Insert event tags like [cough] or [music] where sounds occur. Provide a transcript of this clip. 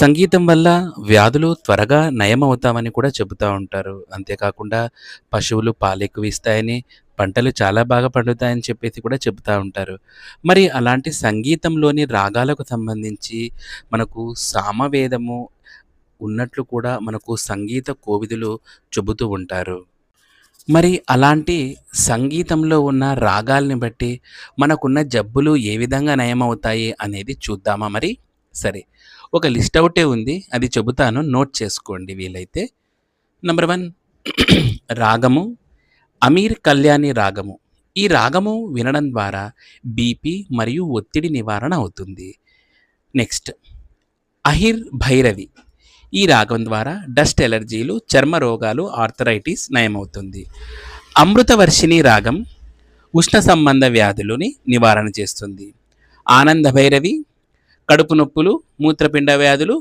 సంగీతం వల్ల వ్యాధులు త్వరగా నయమవుతామని కూడా చెబుతూ ఉంటారు. అంతేకాకుండా పశువులు పాలెక్కువ ఇస్తాయని, పంటలు చాలా బాగా పండుతాయని చెప్పేసి కూడా చెబుతూ ఉంటారు. మరి అలాంటి సంగీతంలోని రాగాలకు సంబంధించి మనకు సామవేదము ఉన్నట్లు కూడా మనకు సంగీత కోవిదులు చెబుతూ ఉంటారు. మరి అలాంటి సంగీతంలో ఉన్న రాగాల్ని బట్టి మనకున్న జబ్బులు ఏ విధంగా నయమవుతాయి అనేది చూద్దామా మరి? సరే. ఒక లిస్ట్ అవుటే ఉంది. అది చెబుతాను నోట్ చేసుకోండి వీలైతే. నంబర్ వన్ [clears throat] రాగము 'అమీర్ కళ్యాణి రాగము'. ఈ రాగము వినడం ద్వారా బీపీ మరియు ఒత్తిడి నివారణ అవుతుంది. నెక్స్ట్ 'అహిర్ భైరవి'. ఈ రాగం ద్వారా డస్ట్ ఎలర్జీలు, చర్మ రోగాలు, ఆర్థరైటిస్ నయమవుతుంది. 'అమృతవర్షిణి రాగం' ఉష్ణ సంబంధ వ్యాధులని నివారణ చేస్తుంది. 'ఆనంద భైరవి' కడుపు నొప్పులు, మూత్రపిండ వ్యాధులు,